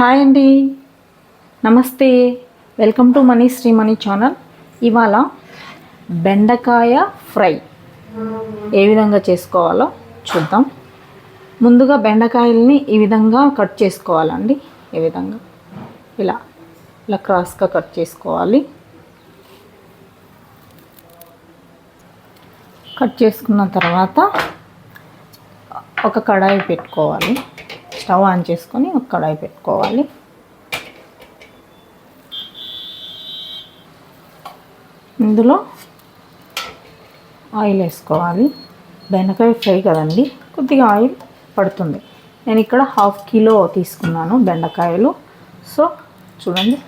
Hi అండి. నమస్తే. Welcome to Mani Sri Mani channel. ఇవాళ బెండకాయ ఫ్రై ఏ విధంగా చేసుకోవాలో చూద్దాం. ముందుగా బెండకాయల్ని ఈ విధంగా కట్ చేసుకోవాలండి. ఈ విధంగా? ఇలా ఇలా క్రాస్గా కట్ చేసుకోవాలి. కట్ చేసుకున్న తర్వాత ఒక కడాయి పెట్టుకోవాలి. స్టవ్ ఆన్ చేసుకొని ఒక కడాయి పెట్టుకోవాలి. ఇందులో ఆయిల్ వేసుకోవాలి. బెండకాయ ఫ్రై కదండి కొద్దిగా ఆయిల్ పడుతుంది. నేను ఇక్కడ హాఫ్ కిలో తీసుకున్నాను బెండకాయలు. సో చూడండి.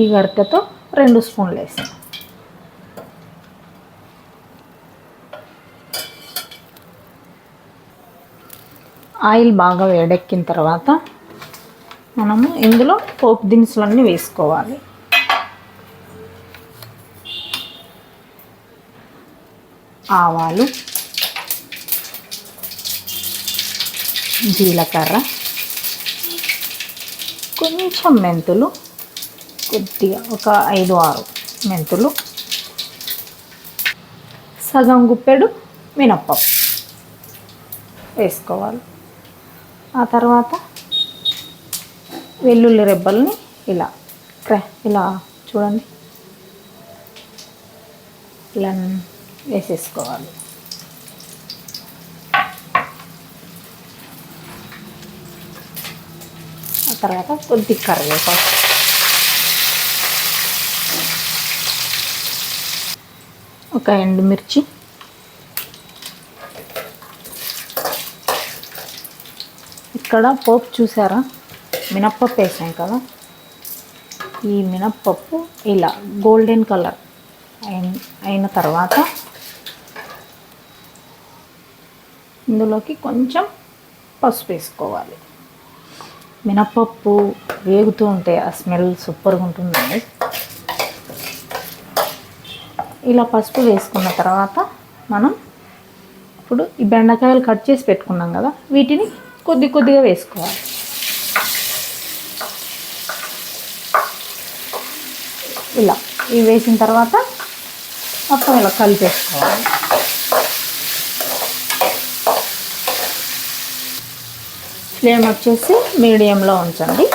ఈ గరిటెతో రెండు స్పూన్లు వేసాను. ఆయిల్ బాగా వేడెక్కిన తర్వాత మనము ఇందులో పోపు దినుసులన్నీ వేసుకోవాలి. ఆవాలు జీలకర్ర కొంచెం మెంతులు కొద్దిగా ఒక ఐదు ఆరు మెంతులు సగం గుప్పెడు మినప్పప్పు వేసుకోవాలి. ఆ తర్వాత వెల్లుల్లి రెబ్బల్ని ఇలా క్రా ఇలా చూడండి. ఇలా వేసేసుకోవాలి. ఆ తర్వాత కొద్ది కరివేపాకు. ఒక ఎండుమిర్చి. ఇక్కడ పోపు చూసారా? మినప్పప్పు వేసాం కదా. ఈ మినప్పప్పు ఇలా గోల్డెన్ కలర్ అయిన అయిన తర్వాత ఇందులోకి కొంచెం పసుపు వేసుకోవాలి. మినప్పప్పు వేగుతూ ఉంటే ఆ స్మెల్ సూపర్గా ఉంటుందండి. ఇలా పసుపు వేసుకున్న తర్వాత మనం ఇప్పుడు ఈ బెండకాయలు కట్ చేసి పెట్టుకున్నాం కదా వీటిని కొద్ది కొద్దిగా వేసుకోవాలి. ఇలా ఇవి వేసిన తర్వాత మొత్తం ఇలా కలిపేసుకోవాలి. ఫ్లేమ్ వచ్చేసి మీడియంలో ఉంచండి.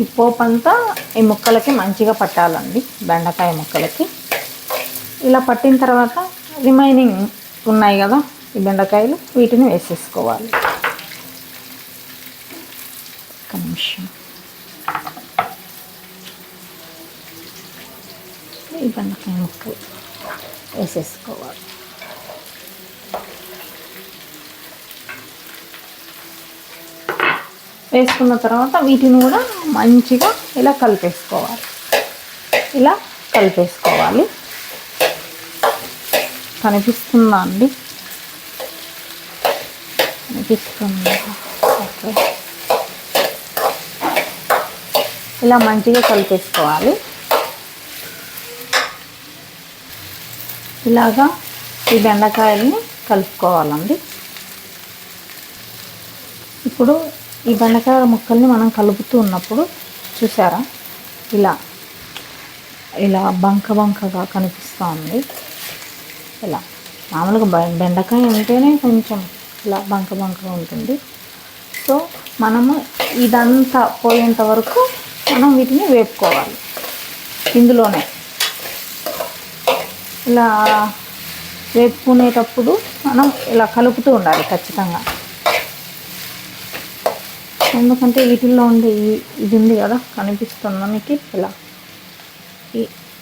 ఈ పోపు అంతా ఈ ముక్కలకి మంచిగా పట్టాలండి బెండకాయ ముక్కలకి. ఇలా పట్టిన తర్వాత రిమైనింగ్ ఉన్నాయి కదా ఈ బెండకాయలు వీటిని వేసేసుకోవాలి. ఒక నిమిషం. ఈ బెండకాయ ముక్కలు వేసేసుకోవాలి. వేసుకున్న తర్వాత వీటిని కూడా మంచిగా ఇలా కలిపేసుకోవాలి. ఇలా కలిపేసుకోవాలి. కనిపిస్తుందా అండి కనిపిస్తుందా. ఓకే ఇలా మంచిగా కలిపేసుకోవాలి. ఇలాగా ఈ బెండకాయల్ని కలుపుకోవాలండి. ఇప్పుడు ఈ బెండకాయ ముక్కల్ని మనం కలుపుతూ ఉన్నప్పుడు చూసారా? ఇలా ఇలా బంక బంకగా కనిపిస్తూ ఉంది ఇలా. మామూలుగా బెండకాయ ఉంటేనే కొంచెం ఇలా బంక బంకగా ఉంటుంది. సో మనము ఇదంతా పోయేంత వరకు మనం వీటిని వేపుకోవాలి. ఇందులోనే. ఇలా వేపుకునేటప్పుడు మనం ఇలా కలుపుతూ ఉండాలి ఖచ్చితంగా. ఎందుకంటే వీటిల్లో ఉండే ఇది ఉంది కదా కనిపిస్తుంది మనకి ఇలా.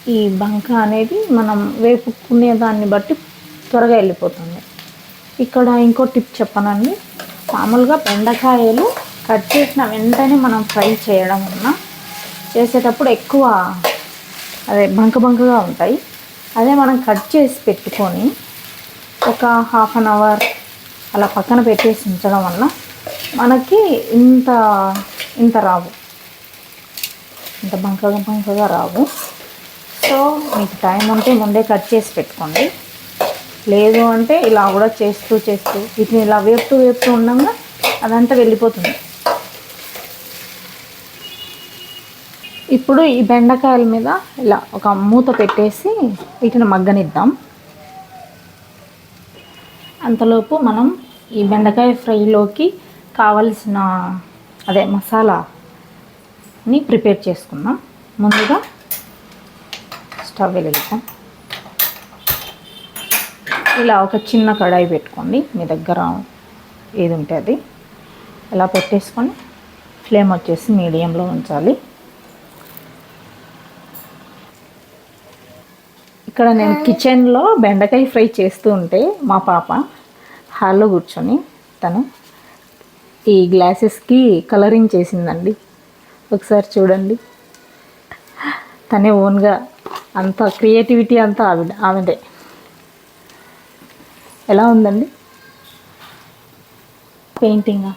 ఈ బంక అనేది మనం వేపుకునే దాన్ని బట్టి త్వరగా వెళ్ళిపోతుంది. ఇక్కడ ఇంకో టిప్ చెప్పనండి. మామూలుగా బెండకాయలు కట్ చేసిన వెంటనే మనం ఫ్రై చేయడం వలన చేసేటప్పుడు ఎక్కువ అదే బంక బంకగా ఉంటాయి. అదే మనం కట్ చేసి పెట్టుకొని ఒక హాఫ్ అన్ అవర్ అలా పక్కన పెట్టేసి ఉంచడం వల్ల మనకి ఇంత ఇంత రావు. ఇంత బంకగా బంకగా రావు. సో మీకు టైం ఉంటే ముందే కట్ చేసి పెట్టుకోండి. లేదు అంటే ఇలా కూడా చేస్తూ చేస్తూ వీటిని ఇలా వేపుతూ వేపుతూ ఉండగా అదంతా వెళ్ళిపోతుంది. ఇప్పుడు ఈ బెండకాయల మీద ఇలా ఒక మూత పెట్టేసి వీటిని మగ్గనిద్దాం. అంతలోపు మనం ఈ బెండకాయ ఫ్రైలోకి కావలసిన అదే మసాలాని ప్రిపేర్ చేసుకుందాం. ముందుగా స్టవ్ వెలిగిద్దాం. ఇలా ఒక చిన్న కడాయి పెట్టుకోండి. మీ దగ్గర ఏది ఉంటే అది. ఇలా పెట్టేసుకొని ఫ్లేమ్ వచ్చేసి మీడియంలో ఉంచాలి. ఇక్కడ నేను కిచెన్లో బెండకాయ ఫ్రై చేస్తూ ఉంటే మా పాప హాల్లో కూర్చొని తను ఈ గ్లాసెస్కి కలరింగ్ చేసిందండి. ఒకసారి చూడండి. తనే ఓన్గా అంత క్రియేటివిటీ అంతా ఆవిడ ఆవిడే. ఎలా ఉందండి? పెయింటింగా?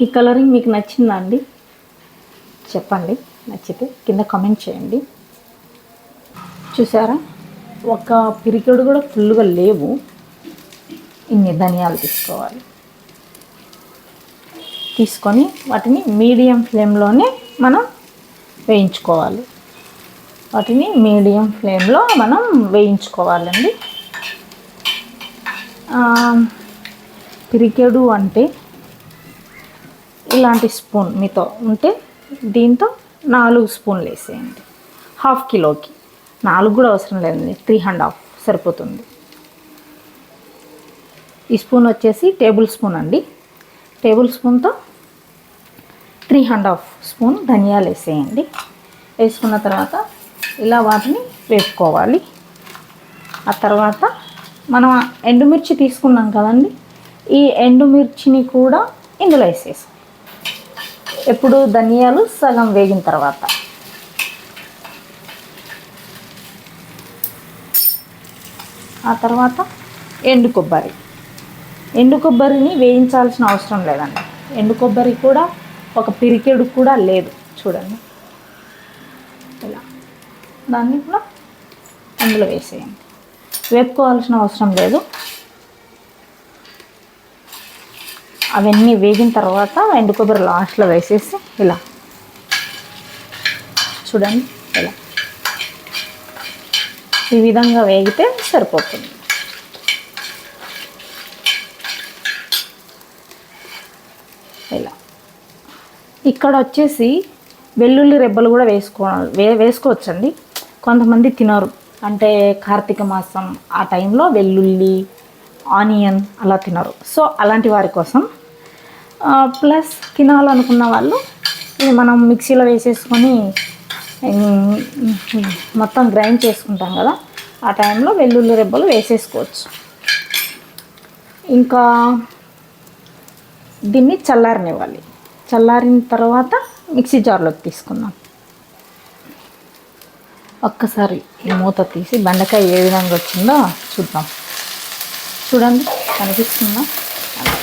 ఈ కలరింగ్ మీకు నచ్చిందా అండి? చెప్పండి నచ్చితే కింద కామెంట్ చేయండి. చూసారా? ఒక పిరికెడు కూడా ఫుల్గా లేవు. ఇన్ని ధనియాలు తీసుకోవాలి. తీసుకొని వాటిని మీడియం ఫ్లేమ్లోనే మనం వేయించుకోవాలి. వాటిని మీడియం ఫ్లేమ్లో మనం వేయించుకోవాలండి. పిరికెడు అంటే ఇలాంటి స్పూన్ మీతో ఉంటే దీంతో నాలుగు స్పూన్లు వేసేయండి. హాఫ్ కిలోకి. నాలుగు కూడా అవసరం లేదండి. త్రీ అండ్ హాఫ్ సరిపోతుంది. ఈ స్పూన్ వచ్చేసి టేబుల్ స్పూన్ అండి. టేబుల్ స్పూన్తో త్రీ అండ్ హాఫ్ స్పూన్ ధనియాలు వేసేయండి. వేసుకున్న తర్వాత ఇలా వాటిని వేసుకోవాలి ఆ తర్వాత మనం ఎండుమిర్చి తీసుకున్నాం కదండి ఈ ఎండుమిర్చిని కూడా ఇందులో వేసేసి ఎప్పుడు ధనియాలు సగం వేగిన తర్వాత. ఆ తర్వాత ఎండు కొబ్బరి. ఎండు కొబ్బరిని వేయించాల్సిన అవసరం లేదండి. ఎండు కొబ్బరి కూడా ఒక పిరికెడు కూడా లేదు. చూడండి. ఇలా. దాన్ని కూడా అందులో వేసేయండి. వేపుకోవాల్సిన అవసరం లేదు. అవన్నీ వేగిన తర్వాత ఎండు కొబ్బరి లాస్ట్లో వేసేసి ఇలా. చూడండి. ఇలా. ఈ విధంగా వేగితే సరిపోతుంది. ఇక్కడ వచ్చేసి వెల్లుల్లి రెబ్బలు కూడా వేసుకో వే వేసుకోవచ్చండి. కొంతమంది తినరు. అంటే కార్తీక మాసం ఆ టైంలో వెల్లుల్లి ఆనియన్ అలా తినరు. సో అలాంటి వారి కోసం ప్లస్ తినాలనుకున్న వాళ్ళు ఇది మనం మిక్సీలో వేసేసుకొని మొత్తం గ్రైండ్ చేసుకుంటాం కదా ఆ టైంలో వెల్లుల్లి రెబ్బలు వేసేసుకోవచ్చు. ఇంకా దీన్ని చల్లారనివ్వాలి. చల్లారిన తర్వాత మిక్సీ జార్లోకి తీసుకుందాం. ఒక్కసారి ఈ మూత తీసి బెండకాయ ఏ విధంగా వచ్చిందో చూద్దాం. చూడండి కనిపిస్తుందా? అలా.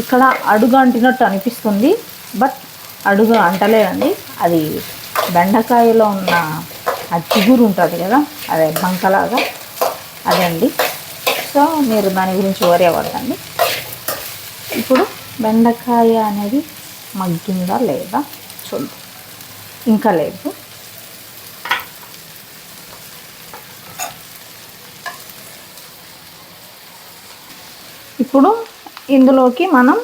ఇక్కడ అడుగు అంటినట్టు అనిపిస్తుంది. బట్ అడుగు అంటలేదండి. అది బెండకాయలో ఉన్న ఆ చిగురు ఉంటుంది కదా అదే బంకలాగా అదే అండి. సో మీరు దాని గురించి వరి అవ్వద్దండి. ఇప్పుడు బెండకాయ అనేది మగ్గిందా లేదా చూద్దాం. ఇంకా లేదు. ఇప్పుడు ఇందులోకి మనం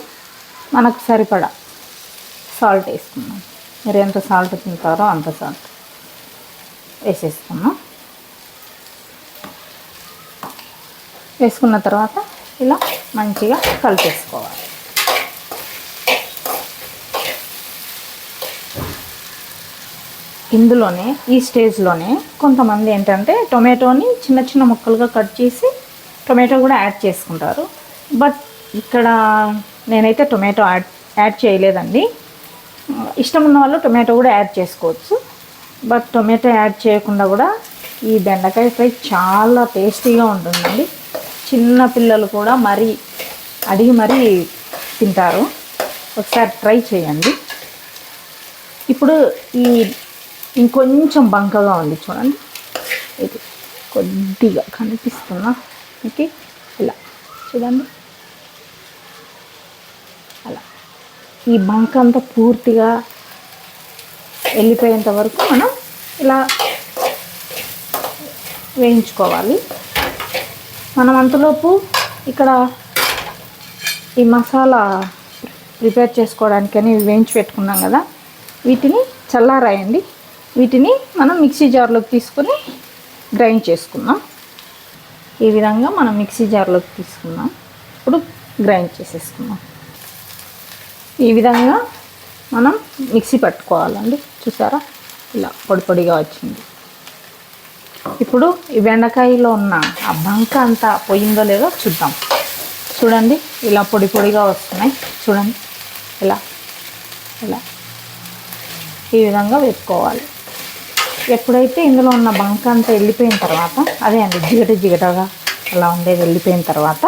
మనకు సరిపడా సాల్ట్ వేసుకున్నాం మీరు ఎంత సాల్ట్ తింటారో అంత సాల్ట్ వేసేసుకున్నాం వేసుకున్న తర్వాత ఇలా మంచిగా కలిపేసుకోవాలి. ఇందులోనే ఈ స్టేజ్లోనే కొంతమంది ఏంటంటే టొమాటోని చిన్న చిన్న ముక్కలుగా కట్ చేసి టొమాటో కూడా యాడ్ చేసుకుంటారు. బట్ ఇక్కడ నేనైతే టొమాటో యాడ్ యాడ్ చేయలేదండి. ఇష్టం ఉన్న వాళ్ళు టొమాటో కూడా యాడ్ చేసుకోవచ్చు. బట్ టొమాటో యాడ్ చేయకుండా కూడా ఈ బెండకాయ ఫ్రై చాలా టేస్టీగా ఉంటుందండి. చిన్న పిల్లలు కూడా మరీ అడిగి మరీ తింటారు. ఒకసారి ట్రై చేయండి. ఇప్పుడు ఈ ఇంకొంచెం బంకగా ఉంది చూడండి. ఇది కొద్దిగా కనిపిస్తున్నా మీకు ఇలా. చూడండి. ఈ బంక అంతా పూర్తిగా వెళ్ళిపోయేంత వరకు మనం ఇలా వేయించుకోవాలి. మనం అంతలోపు ఇక్కడ ఈ మసాలా ప్రిపేర్ చేసుకోవడానికని వేయించి పెట్టుకున్నాం కదా వీటిని చల్లారాయండి. వీటిని మనం మిక్సీ జార్లోకి తీసుకొని గ్రైండ్ చేసుకుందాం. ఈ విధంగా మనం మిక్సీ జార్లోకి తీసుకుందాం. ఇప్పుడు గ్రైండ్ చేసేసుకుందాం. ఈ విధంగా మనం మిక్సీ పట్టుకోవాలండి. చూసారా? ఇలా పొడి పొడిగా వచ్చింది. ఇప్పుడు ఈ బెండకాయలో ఉన్న ఆ బంక అంతా పోయిందో లేదో చూద్దాం. చూడండి ఇలా పొడి పొడిగా వస్తున్నాయి. చూడండి ఇలా ఇలా. ఈ విధంగా వేసుకోవాలి ఎప్పుడైతే ఇందులో ఉన్న బంక అంతా వెళ్ళిపోయిన తర్వాత అదే అండి జిగట జిగటగా అలా ఉండేది వెళ్ళిపోయిన తర్వాత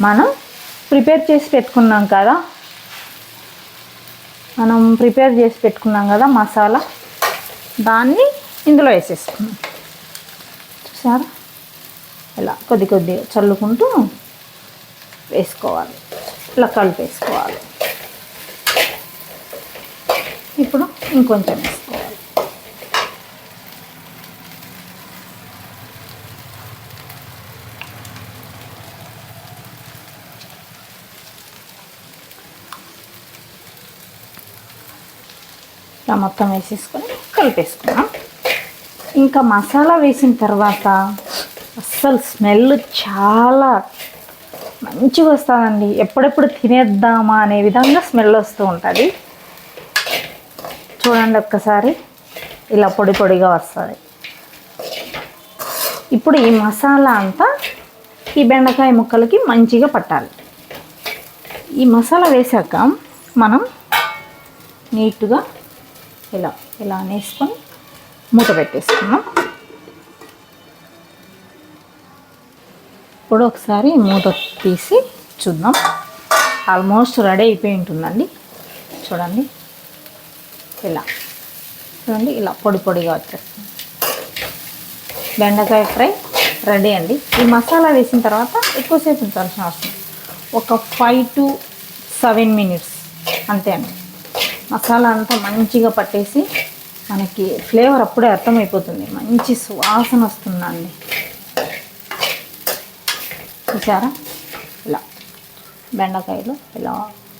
మనం ప్రిపేర్ చేసి పెట్టుకున్నాం కదా మనం ప్రిపేర్ చేసి పెట్టుకున్నాం కదా మసాలా. దాన్ని ఇందులో వేసేసుకున్నాం చూసారా? ఇలా కొద్ది కొద్దిగా చల్లుకుంటూ వేసుకోవాలి. ఇలా కలిపేసుకోవాలి. ఇప్పుడు ఇంకొంచెం మొత్తం వేసేసుకొని కలిపేసుకున్నాం ఇంకా మసాలా వేసిన తర్వాత అస్సలు స్మెల్ చాలా మంచిగా వస్తుందండి. ఎప్పుడెప్పుడు తినేద్దామా అనే విధంగా స్మెల్ వస్తూ ఉంటుంది. చూడండి ఒక్కసారి. ఇలా పొడి పొడిగా వస్తుంది. ఇప్పుడు ఈ మసాలా అంతా ఈ బెండకాయ ముక్కలకి మంచిగా పట్టాలి. ఈ మసాలా వేసాక మనం నీట్గా ఇలా ఇలా అనేసుకొని మూత పెట్టేసుకున్నాం ఇప్పుడు ఒకసారి మూత తీసి చూద్దాం. ఆల్మోస్ట్ రెడీ అయిపోయి ఉంటుందండి. చూడండి. ఇలా చూడండి ఇలా పొడి పొడిగా వచ్చేస్తుంది. బెండకాయ ఫ్రై రెడీ అండి. ఈ మసాలా వేసిన తర్వాత ఎక్కువసేపు ఉంచాల్సిన అవసరం ఒక ఫైవ్ టు సెవెన్ మినిట్స్ అంతే అండి. మసాలా అంతా మంచిగా పట్టేసి మనకి ఫ్లేవర్ అప్పుడే అర్థమైపోతుంది. మంచి సువాసన వస్తుందండి. చూసారా? ఇలా బెండకాయలు ఇలా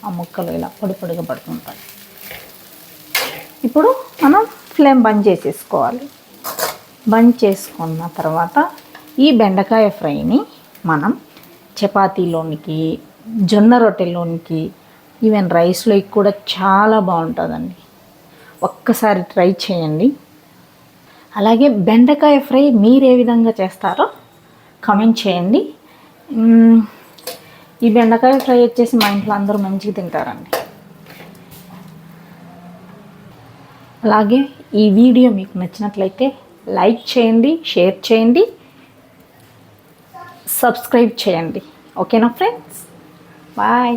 ఆ ముక్కలు ఇలా పొడి పొడిగా పడుతుంటాయి. ఇప్పుడు మనం ఫ్లేమ్ బంద్ చేసేసుకోవాలి. బంద్ చేసుకున్న తర్వాత ఈ బెండకాయ ఫ్రైని మనం చపాతీలోనికి జొన్న రొట్టెలోనికి ఈవెన్ రైస్లో కూడా చాలా బాగుంటుందండి. ఒక్కసారి ట్రై చేయండి. అలాగే బెండకాయ ఫ్రై మీరు ఏ విధంగా చేస్తారో కమెంట్ చేయండి. ఈ బెండకాయ ఫ్రై వచ్చేసి మా ఇంట్లో అందరూ మంచిగా తింటారండి. అలాగే ఈ వీడియో మీకు నచ్చినట్లయితే లైక్ చేయండి షేర్ చేయండి సబ్స్క్రైబ్ చేయండి. ఓకేనా ఫ్రెండ్స్? బాయ్.